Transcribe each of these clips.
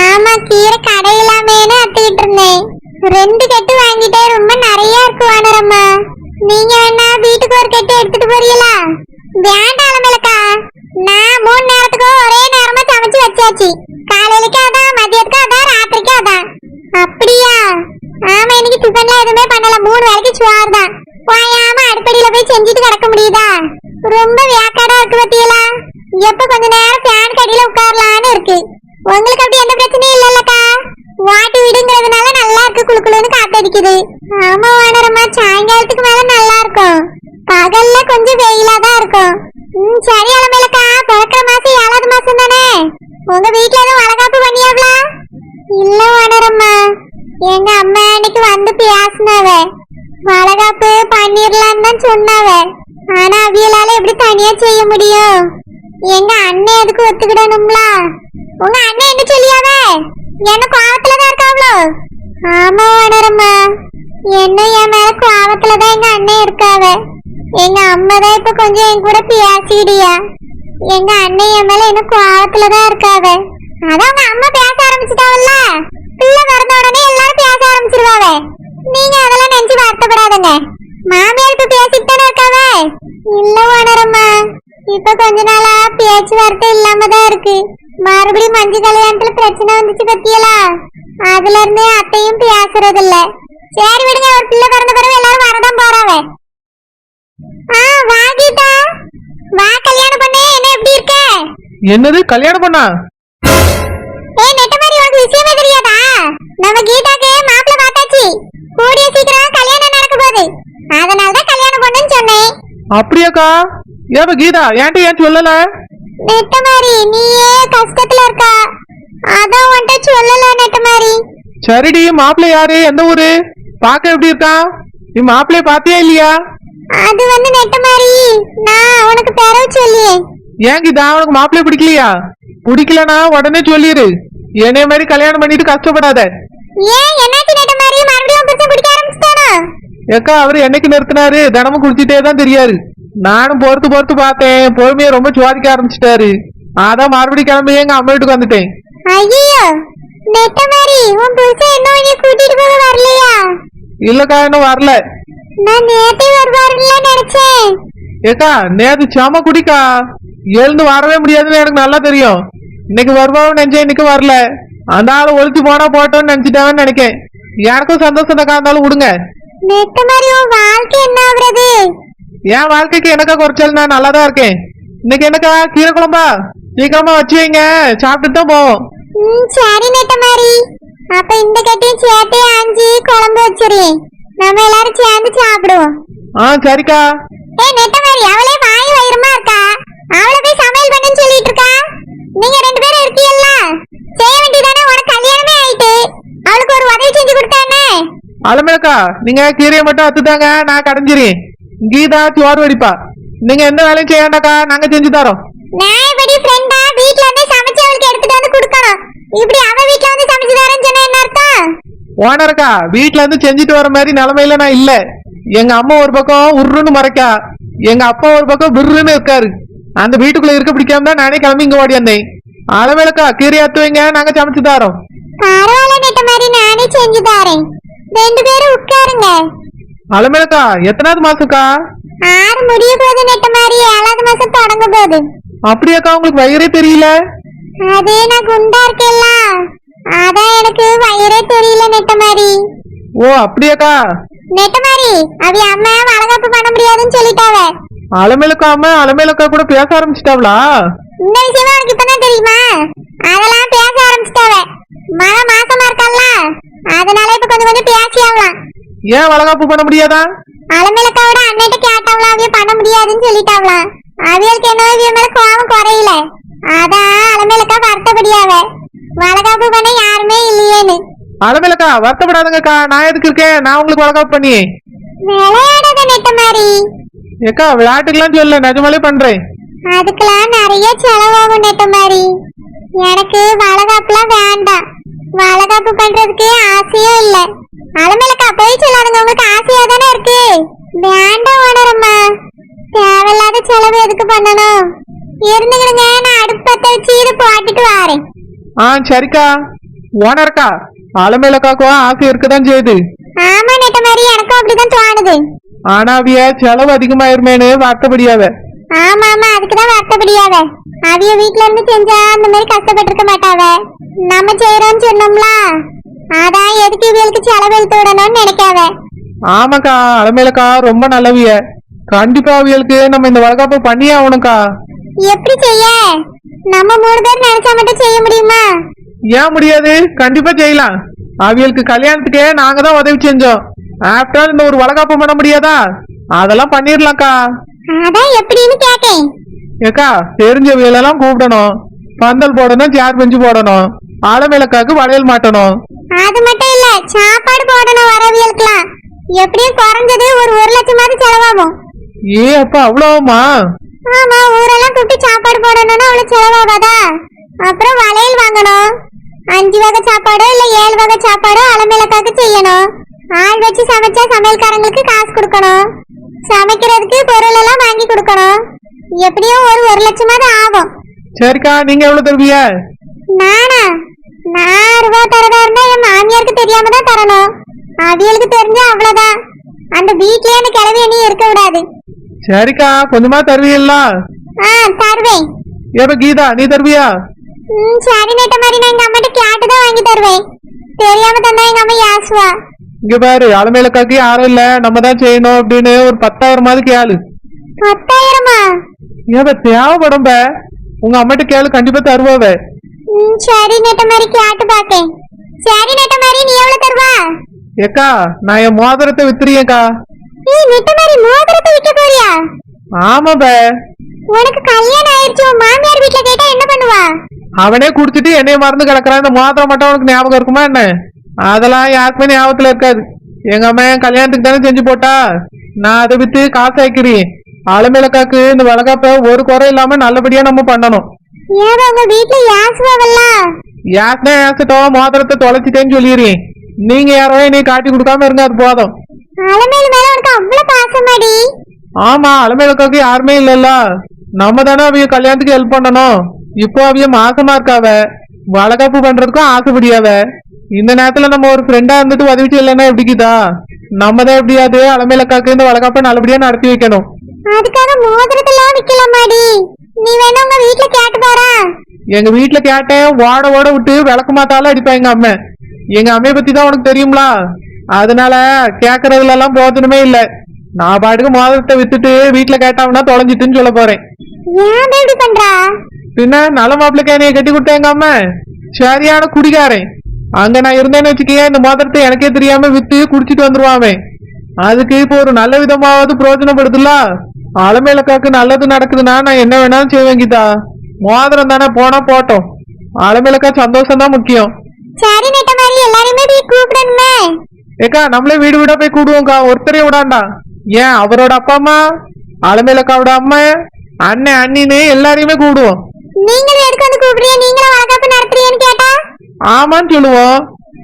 ஆமா கீரை கடையிலாமேன்னு அத்திக்கிட்டு இருந்தேன். ரெண்டு கட்டு வாங்கிட்டே ரொம்ப நிறைய இருக்கு வானரம்மா. நீங்க வேணா வீட்டுக்கு ஒரு கட்டு எடுத்துட்டு போறீங்களா வேண்டாம் அலமேலக்கா நான் மூணு நேரத்துக்கும் ஒரே நேரமா சமைச்சு வச்சாச்சு காலையிலக்கு அதான் மதியத்துக்கு அதான் ராத்திரிக்கு அதான் அப்படியா ஆமா இன்னைக்கு டிஃபன்ல எதுவுமே பண்ணல மூணு வேளைக்கு சுவார் தான் வாயாம அடுப்படியில போய் செஞ்சுட்டு கிடக்க முடியுதா ரொம்ப வேக்காடா இருக்கு பத்தியலா எப்ப கொஞ்ச நேரம் ஃபேன் கடியில உட்காரலான்னு இருக்கு உங்களுக்கு அப்படி எந்த பிரச்சனையும் இல்லல்லக்கா வாட்டி விடுங்கிறதுனால நல்லா இருக்கு குளு குளுன்னு ஆமா வானரம்மா சாயங்காலத்துக்கு மேல நல்லா இருக்கும் பகல்ல கொஞ்சம் வெயிலா தான் இருக்கும். ம் சரி அலமேலக்கா பிறக்கிற மாசம் ஏழாவது மாசம் தானே? உங்க வீட்டுல எதுவும் வளகாப்பு பண்ணியாவளா? இல்ல வானரம்மா. எங்க அம்மா அன்னைக்கு வந்து பேசினாவ. வளகாப்பு பண்ணிடலாம் தான் சொன்னாவ. ஆனா அவியலால எப்படி தனியா செய்ய முடியும்? எங்க அண்ணன் எதுக்கு ஒத்துக்கிடணும்ல? உங்க அண்ணன் என்ன சொல்லியாவே? என்ன கோவத்துலதான் இருக்காவளோ? ஆமா வானரம்மா என்ன என் மேல கோவத்துல தான் எங்க அண்ணன் இருக்காவ? எங்க அம்மா தான் இப்ப கொஞ்சம் என் கூட பேசிடியா எங்க அண்ணன் என் மேல என்ன கோவத்துல தான் இருக்காவ? அதான் உங்க அம்மா பேச ஆரம்பிச்சுட்டாவல்ல? பிள்ளை பிறந்த உடனே எல்லாரும் பேச ஆரம்பிச்சிருவாவ? நீங்க அதெல்லாம் நினைச்சு வருத்தப்படாதங்க. மாமியார் இப்ப பேசிட்டு தானே இல்ல உணரம்மா இப்ப கொஞ்ச நாளா பேச்சுவார்த்தை இல்லாம தான் இருக்கு. மறுபடியும் மஞ்சு கல்யாணத்துல பிரச்சனை வந்துச்சு பத்தியலா? அதுல இருந்தே அத்தையும் பேசுறது இல்ல சரி விடுங்க ஒரு பிள்ளை பிறந்த பிறகு எல்லாரும் வரதான் போறாவ ஆ வா கீதா. வா கல்யாணம் பண்ணே. என்ன எப்படி இருக்க? என்னது கல்யாணம் பண்ணா? ஏய் நெட்ட மாதிரி உனக்கு விஷயமே தெரியாதா? நம்ம கீதாக்கு மாப்பிள்ளை பார்த்தாச்சு. கூடிய சீக்கிரம் கல்யாணம் நடக்க போகுது. அதனால தான் கல்யாணம் பண்ணுன்னு சொன்னேன். அப்படியாக்கா? ஏப்ப கீதா ஏன்ட்ட ஏன் சொல்லல? நெட்ட மாதிரி நீயே கஷ்டத்துல இருக்கா? அதான் உன்கிட்ட சொல்லல நெட்ட மாதிரி சரிடி மாப்பிள்ளை யாரு? எந்த ஊரு? பார்க்க எப்படி இருக்கான்? நீ மாப்பிள்ளைய பாத்தியா இல்லையா? அது வந்து நெட்ட மாதிரி நான் உனக்கு பிறவு சொல்லியே. ஏன் கீதா உனக்கு மாப்பிள்ளைய பிடிக்கலையா? பிடிக்கலனா உடனே சொல்லிடு என்னைய மாதிரி கல்யாணம் பண்ணிட்டு கஷ்டப்படாத. ஏன் என்னாச்சு நெட்ட மாதிரி மறுபடியும் புருஷன் ஆரம்பிச்சிட்டானா? ஏக்கா அவரு என்னைக்கு நிறுத்தினாரு? தினமும் குடிச்சிட்டே தான் தெரியாரு நானும் பொறுத்து பொறுத்து பார்த்தேன். பொறுமையை ரொம்ப சுவாதிக்க ஆரம்பிச்சிட்டாரு. அதான் மறுபடியும் கிளம்பி எங்க அம்மா வீட்டுக்கு வந்துட்டேன். ஐயோ நெட்ட மாதிரி உன் புருஷன் இன்னும் இங்க கூட்டிட்டு போக வரலையா? இல்லக்கா இன்னும் வரல. நான் நேத்தே வருவாருன்னு நினைச்சேன். ஏக்கா நேத்து செம குடிக்கா. எழுந்து வரவே முடியாதுன்னு எனக்கு நல்லா தெரியும். இன்னைக்கு வருவான்னு நினைச்சேன் இன்னைக்கு வரல. அந்த ஆள் ஒழிச்சு போனா போட்டோம்னு நினைச்சிட்டாங்கன்னு நினைக்கேன். எனக்கும் சந்தோஷம் தான் இருந்தாலும் விடுங்க. நெட்ட மாதிரி உன் வாழ்க்கை என்ன ஆகுறது? என் வாழ்க்கைக்கு எனக்கா குறைச்சல் நான் நல்லா தான் இருக்கேன். இன்னைக்கு என்னக்கா? கீரை குழம்பா? சீக்கிரமா வச்சு வைங்க. சாப்பிட்டுட்டு தான் போவோம். ம் சரி நெட்ட மாதிரி அப்ப இந்த கட்டையும் சேர்த்தே ஆஞ்சி குழம்பு வச்சிருக்கேன் நம்ம எல்லாரும் சேர்ந்து சாப்பிடுவோம். ஆ சரிக்கா. ஏய் நெட்ட மாதிரி அவளே வாய் வயிறுமா இருக்கா? அவளை போய் சமையல் பண்ணுன்னு சொல்லிட்டு இருக்கா நீங்க ரெண்டு பேரும் இருக்கீல்ல செய்ய வேண்டியதானே? உனக்கு கல்யாணமே ஆயிட்டு. அவளுக்கு ஒரு உதவி செஞ்சு கொடுத்தானே அலமேக்கா நீங்க கீரையை மட்டும் அத்துதாங்க. நான் கடைஞ்சிரேன் கீதா சோறு வடிப்பா நீங்க எந்த வேலையும் செய்ய வேண்டாக்கா நாங்க செஞ்சு தரோம் நான் இப்படி ஃப்ரெண்டா வீட்ல இருந்து சமைச்சு அவளுக்கு எடுத்துட்டு வந்து கொடுக்கணும் இப்படி அவ வீட்ல வந்து சமைச்சு தரேன்னு சொன்னா என்ன அர்த்தம் ஓனருக்கா வீட்ல இருந்து செஞ்சுட்டு வர மாதிரி நிலைமையில நான் இல்ல எங்க அம்மா ஒரு பக்கம் உருன்னு மறைக்கா எங்க அப்பா ஒரு பக்கம் பிர்ருன்னு இருக்காரு அந்த வீட்டுக்குள்ள இருக்க பிடிக்காம தான் நானே கிளம்பி இங்க ஓடி வந்தேன் அளவேலக்கா கீரை அத்து வைங்க நாங்க சமைச்சு தரோம் பரவாயில்ல நெட்ட மாதிரி நானே செஞ்சு தரேன் ரெண்டு பேரும் உட்காருங்க அளமேலக்கா எத்தனாவது மாசம்க்கா? ஆறு முடிய போகுது நெட்ட மாதிரி ஏழாவது மாசம் தொடங்க போகுது. அப்படியாக்கா உங்களுக்கு வயிறே தெரியல? அதே நான் குண்டா இருக்கேல்ல அதான் எனக்கு வயிறே தெரியல நெட்ட மாதிரி ஓ அப்படியாக்கா? நெட்ட மாதிரி அவி அம்மா வளகாப்பு பண்ண முடியாதுன்னு சொல்லிட்டாவ. அலமேலக்கா அம்மா அலமேலக்கா கூட பேச ஆரம்பிச்சிட்டாவளா? இந்த விஷயமா உனக்கு இப்பதான் தெரியுமா? அதெல்லாம் பேச ஆரம்பிச்சிட்டாவ. மழை மாசமா இருக்கல்ல. அதனால இப்ப கொஞ்சம் கொஞ்சம் பேசியாவலாம் ஏன் வளகாப்பு பண்ண முடியாதா? அலமேலக்காவோட அண்ணன்ட்ட கேட்டாவலாம் அவிய பண்ண முடியாதுன்னு சொல்லிட்டாவலாம் அவியலுக்கு என்ன இவிய மேல கோவம் குறையல. அதான் அலமேலக்கா வருத்தப்படியாவ. வளகாப்பு பண்ண யாருமே இல்லையேன்னு. அலமேலக்கா வருத்தப்படாதுங்கக்கா. நான் எதுக்கு இருக்கேன்? நான் உங்களுக்கு வளகாப்பு பண்ணி விளையாடாத நெட்ட மாதிரி ஏக்கா விளையாட்டுக்கெல்லாம் சொல்ல நிஜமாலே பண்றேன். அதுக்கெல்லாம் நிறைய செலவாகும் நெட்ட மாதிரி எனக்கு வளகாப்புலாம் வேண்டாம். வளகாப்பு பண்றதுக்கு ஆசையும் இல்ல. அலமேலக்கா போய் சொல்லாதுங்க. உங்களுக்கு ஆசையா தானே இருக்கு? வேண்டாம் உணரம்மா தேவையில்லாத செலவு எதுக்கு பண்ணணும்? இருந்துக்கிடுங்க நான் அடுப்பு பத்த வச்சு இது போட்டுட்டு வாரேன். ஆ சரிக்கா. ஓனர்க்கா அலமேலக்காக்கும் ஆசை இருக்கதான் செய்யுது. ஆமா நெட்ட மாதிரி எனக்கும் அப்படிதான் தோணுது. ஆனா அவிய செலவு அதிகமாயிருமேனு வருத்தப்படியாவ ஆமா ஆமா அதுக்குதான் வருத்தப்படியாவ அவிய வீட்ல இருந்து செஞ்சா அந்த மாதிரி கஷ்டப்பட்டிருக்க மாட்டாவ. நம்ம செய்யறோம்னு சொன்னோம்ல. அதான் எதுக்கு இவளுக்கு செலவு இழுத்து விடணும்னு நினைக்காவ ஆமாக்கா அலமேலக்கா ரொம்ப நல்லவிய. கண்டிப்பா அவியலுக்கு நம்ம இந்த வளகாப்பு பண்ணியே ஆகணும்க்கா. எப்படி செய்ய? நம்ம மூணு பேர் நினைச்சா மட்டும் செய்ய முடியுமா? ஏன் முடியாது? கண்டிப்பா செய்யலாம். அவியலுக்கு கல்யாணத்துக்கே நாங்க தான் உதவி செஞ்சோம். ஆஃப்டர் இந்த ஒரு வளகாப்பு பண்ண முடியாதா? அதெல்லாம் பண்ணிடலாம்க்கா அதான் எப்படின்னு கேட்டேன். ஏக்கா தெரிஞ்சவியலெல்லாம் கூப்பிடணும். பந்தல் போடணும் சேர் பெஞ்சு போடணும். ஆலமேலக்காக்கு வளையல் மாட்டணும். அது மட்டும் இல்ல சாப்பாடு போடணும் வரவியலுக்குலாம் எப்படியும் குறைஞ்சது ஒரு ஒரு லட்சமாவது செலவாகும். ஏ அப்பா அவ்வளோமா ஆமா ஊரெல்லாம் கூப்பிட்டு சாப்பாடு போடணும்னா அவ்வளவு செலவாகாதா? அப்புறம் வளையல் வாங்கணும். அஞ்சு வகை சாப்பாடோ இல்ல ஏழு வகை சாப்பாடோ அலமேலக்காக்கு செய்யணும். ஆள் வச்சு சமைச்சா சமையல்காரங்களுக்கு காசு கொடுக்கணும். சமைக்கிறதுக்கு பொருள் எல்லாம் வாங்கி கொடுக்கணும். எப்படியும் ஒரு ஒரு லட்சமாவது ஆகும். சரிக்கா நீங்க எவ்வளவு தருவிய நானா? நான் ரூபா தரதா இருந்தா என் மாமியாருக்கு தெரியாம தான் தரணும். அவியலுக்கு தெரிஞ்சா அவ்வளவுதான். அந்த வீட்லயே அந்த கிளவி நீ இருக்க விடாது சரிக்கா கொஞ்சமா தருவியல்ல ஆ தருவேன். ஏப்ப கீதா நீ தருவியா? ம் சரி நெட்ட மாதிரி நான் எங்க அம்மாட்ட கேட்டு தான் வாங்கி தருவேன். தெரியாம தந்தா எங்க அம்மா யாசுவா. இங்க பாரு அலமேலக்காக்கு யாரும் இல்ல. நம்ம தான் செய்யணும் அப்படின்னு ஒரு பத்தாயிரமாவது கேளு. பத்தாயிரமா? ஏப்ப தேவைப்படும். உங்க அம்மாட்ட கேளு கண்டிப்பா தருவாவ. சரி நெட்ட மாதிரி கேட்டு பாக்கேன் சரி நெட்ட மாதிரி நீ எவ்வளவு தருவா? ஏக்கா நான் என் மோதிரத்தை வித்துறியேக்கா ஏய் நெட்ட மாதிரி மோதிரத்தை விற்க போறியா? ஆமா பே. உனக்கு கல்யாணம் ஆயிடுச்சு உன் மாமியார் வீட்ல கேட்டா என்ன பண்ணுவா? அவனே குடிச்சிட்டு என்னைய மறந்து கிடக்குறான். இந்த மோதிரம் மட்டும் அவனுக்கு ஞாபகம் இருக்குமா என்ன? அதெல்லாம் யாருக்குமே ஞாபகத்துல இருக்காது. எங்க அம்மா என் கல்யாணத்துக்கு தானே செஞ்சு போட்டா. நான் அதை வித்து காசு ஆக்கிறேன் அலமேலக்காக்கு இந்த வளகாப்ப ஒரு குறை இல்லாம நல்லபடியா நம்ம பண்ணணும். ஏதோ உங்க வீட்ல யாசுவாவல்ல? யாருனே ஏசட்டும் மோதிரத்தை தொலைச்சிட்டேன்னு சொல்லிடுறேன் நீங்க யாரோ என்னைய காட்டி கொடுக்காம இருங்க அது போதும். அலமேல் மேல உனக்கு அவ்வளவு பாசமாடி? ஆமா அலமேலக்காக்கு யாருமே இல்லல்ல. நம்ம தானே அவிய கல்யாணத்துக்கு ஹெல்ப் பண்ணணும். இப்போ அவிய மாசமா இருக்காவ. வளகாப்பு பண்றதுக்கும் ஆசைப்படியாவ. இந்த நேரத்துல நம்ம ஒரு ஃப்ரெண்டா இருந்துட்டு உதவி செய்யலன்னா எப்படிக்குதா? நம்ம தான் எப்படியாவது அலமேலக்காக்கு இந்த வளகாப்பை நல்லபடியா நடத்தி வைக்கணும்? அதுக்காக மோதிரத்தெல்லாம் விக்கலாமாடி? நீ வேணா உங்க வீட்ல கேட்டு பாரா. எங்க வீட்டுல கேட்டேன். ஓட ஓட விட்டு விளக்கு மாத்தாலும் அடிப்பா எங்க அம்மா. எங்க அம்மைய பத்தி தான் உனக்கு தெரியும்ல? அதனால கேக்குறதுல எல்லாம் பிரோஜனமே இல்ல. நான் பாட்டுக்கு மோதிரத்தை வித்துட்டு வீட்டுல கேட்டாங்கன்னா தொலைஞ்சிட்டுன்னு சொல்ல போறேன். ஏன் இப்படி பண்றா? பின்ன நல்ல மாப்பிள்ளைக்கு என்னைய கட்டி கொடுத்தேன் எங்க அம்மா. சரியான குடிகாரன். அங்க நான் இருந்தேன்னு வச்சுக்கேன் இந்த மோதிரத்தை எனக்கே தெரியாம வித்து குடிச்சிட்டு வந்துருவான் அவன். அதுக்கு இப்போ ஒரு நல்ல விதமாவது பிரயோஜனப்படுதுல்ல அலமேலக்காக்கு நல்லது நடக்குதுன்னா நான் என்ன வேணாலும் செய்வேன் கீதா. மோதிரம் தானே போனா போட்டோம். அலமேலக்கா சந்தோஷம் தான் முக்கியம். சரி நெட்ட மாதிரி எல்லாரையுமே போய் கூப்பிடணுமே. ஏக்கா நம்மளே வீடு வீடா போய் கூடுவோம்க்கா. ஒருத்தரையும் விடாண்டா. ஏன் அவரோட அப்பா அம்மா அலமேலக்காவோட அம்மா அண்ணன் அண்ணின்னு எல்லாரையுமே கூடுவோம். நீங்களும் எதுக்கு வந்து கூப்பிடுறீங்க? நீங்களும் வளகாப்பு நடத்துறீங்கன்னு கேட்டா? ஆமான்னு சொல்லுவோம்.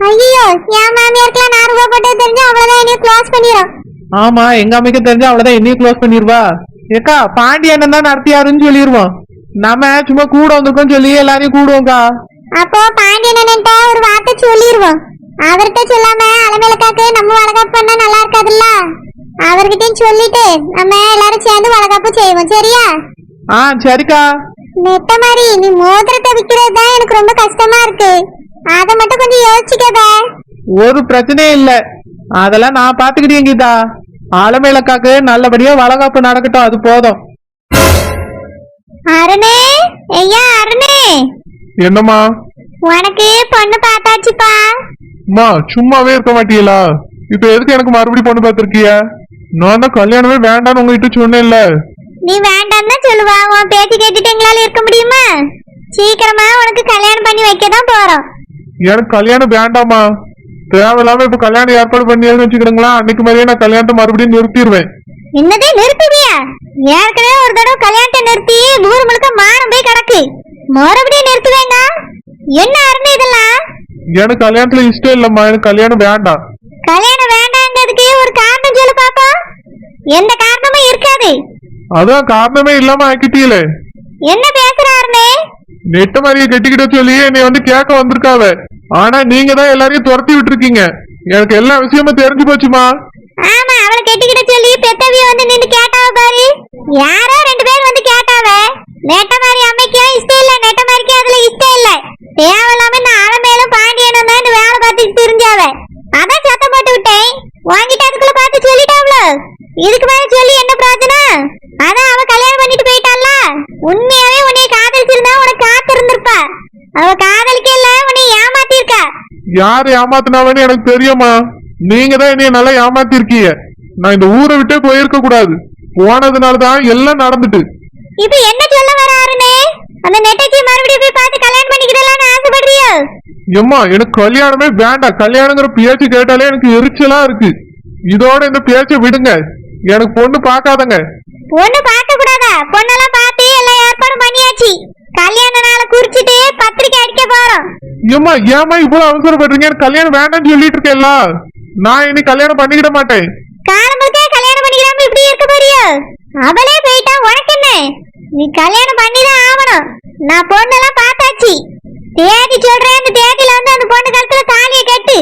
ஐயோ என் மாமியாருக்குலாம் நான் ரூபா போட்டது தெரிஞ்சு அவ்வளவுதான் என்னைய க்ளோஸ் பண்ணிடும் ஆமா எங்க அம்மைக்கு தெரிஞ்சா அவ்வளவுதான் என்னையும் க்ளோஸ் பண்ணிருவா. ஏக்கா பாண்டி அண்ணன் தான் நடத்தியாருன்னு சொல்லிடுவோம் நம்ம சும்மா கூட வந்திருக்கோம் சொல்லி எல்லாரையும் கூடுவோம்க்கா. அப்போ பாண்டியன்ட்ட ஒரு வார்த்தை சொல்லிடுவோம் அவர்கிட்ட சொல்லாம அலமேலக்காக்கு நம்ம வளகாப்பு பண்ணா நல்லா இருக்காதுல்ல? அவர்கிட்டயும் சொல்லிட்டு நம்ம எல்லாரும் சேர்ந்து வளகாப்பு செய்வோம் சரியா? ஆ சரிக்கா. நெட்ட மாதிரி நீ மோதிரத்தை விக்கிறது தான் எனக்கு ரொம்ப கஷ்டமா இருக்கு. அதை மட்டும் கொஞ்சம் யோசிச்சுக்கத ஒரு பிரச்சனையும் இல்ல. அதெல்லாம் நான் பாத்துக்கிட்டேன் கீதா. ஆலமேலக்காக்கு நல்லபடியா வளகாப்பு நடக்கட்டும் அது போதும். அருணே ஐயா அருணே. என்னம்மா? உனக்கு பொண்ணு பார்த்தாச்சுப்பா. அம்மா சும்மாவே இருக்க மாட்டீங்களா? இப்ப எதுக்கு எனக்கு மறுபடியும் பொண்ணு பார்த்திருக்கிய? நான் தான் கல்யாணமே வேண்டாம்னு உங்ககிட்ட சொன்னேன்ல. நீ வேண்டாம் தான் சொல்லுவா. உன் பேச்சு கேட்டுட்டு எங்களால இருக்க முடியுமா? சீக்கிரமா உனக்கு கல்யாணம் பண்ணி வைக்க தான் போறோம். எனக்கு கல்யாணம் வேண்டாம்மா. தேவையில்லாம இப்ப கல்யாணம் ஏற்பாடு பண்ணியாதுன்னு வச்சுக்கிடுங்களா அன்னைக்கு மாதிரியே நான் கல்யாணத்தை மறுபடியும் நிறுத்திடுவேன் என்னதே நிறுத்துவியா? ஏற்கனவே ஒரு தடவை கல்யாணத்தை நிறுத்தி ஊர் முழுக்க மானம் போய் கிடக்கு. மறுபடியும் நிறுத்துவேங்க. என்ன அருண் இதெல்லாம்? எனக்கு கல்யாணத்துல இஷ்டம் இல்லம்மா. எனக்கு கல்யாணம் வேண்டாம். கல்யாணம் வேண்டாங்கிறதுக்கு ஒரு காரணம் சொல்லு பாப்போம் எந்த காரணமும் இருக்காது. அதான் காரணமே இல்லாம ஆக்கிட்டீங்களே. என்ன பேசுற அருணே? நெட்ட மாதிரியே கட்டிக்கிட்ட சொல்லி என்னை வந்து கேட்க வந்திருக்காவ. ஆனா நீங்க தான் எல்லாரையும் துரத்தி விட்டுருக்கீங்க. எனக்கு எல்லா விஷயமும் தெரிஞ்சு போச்சுமா? ஆமா அவளை கெட்டிக்கிட்ட சொல்லி பெத்தவிய வந்து நின்னு கேட்டாவ பாரு. யாரோ ரெண்டு பேர் வந்து கேட்டாவ. நெட்ட மாதிரி அம்மைக்கும் இஷ்டம் இல்ல. நெட்ட மாதிரிக்கும் அதுல இஷ்டம் இல்ல. தேவலாம் இந்த ஆலமேலும் பாண்டியனும் தான் இந்த வேலை பார்த்துட்டு தெரிஞ்சாவ அதான் சத்தம் போட்டு விட்டேன் வாங்கிட்டு அதுக்குள்ள பார்த்து சொல்லிட்டாவ்ல இதுக்கு மேல சொல்லி என்ன பிரயோஜனம் அதான் அவ கல்யாணம் பண்ணிட்டு போயிட்டால உண்மையாவே உன்னை காதலிச்சிருந்தா உனக்கு காத்து இருந்திருப்பா அவ காதலிக்கல உன்னை ஏமாத்திருக்கா யார் ஏமாத்தினாவன்னு எனக்கு தெரியுமா நீங்க தான் என்னைய நல்லா ஏமாத்திருக்கீங்க. நான் இந்த ஊரை விட்டே போயிருக்க கூடாது. போனதுனால தான் எல்லாம் நடந்துட்டு. இப்ப என்ன சொல்ல வராருனே அந்த நெட்டச்சி மறுபடியும் போய் பார்த்து கல்யாணம் பண்ணிக்கிடலாம்னு ஆசைப்படுறியோ? எம்மா எனக்கு கல்யாணமே வேண்டாம். கல்யாணங்கிற பேச்சு கேட்டாலே எனக்கு எரிச்சலா இருக்கு. இதோட இந்த பேச்சை விடுங்க. எனக்கு பொண்ணு பார்க்காதங்க. பொண்ணு பார்க்க கூடாதா பொண்ணெல்லாம் பார்த்து எல்லா ஏற்பாடும் பண்ணியாச்சு. கல்யாண ஏமா ஏமா இவ்வளவு அவசரப்படுறீங்க எனக்கு கல்யாணம் வேண்டாம்னு சொல்லிட்டு இருக்கேன்ல நான் இனி கல்யாணம் பண்ணிக்கிட மாட்டேன். காரணத்துக்கே கல்யாணம் பண்ணிக்காம இப்படி இருக்க போறியோ? அவளே போயிட்டா உனக்கு என்ன? நீ கல்யாணம் பண்ணிதான் ஆகணும். நான் பொண்ணெல்லாம் பார்த்தாச்சு. தேதி சொல்றேன் அந்த தேதியில வந்து அந்த பொண்ணு கழுத்துல தாலியை கட்டு.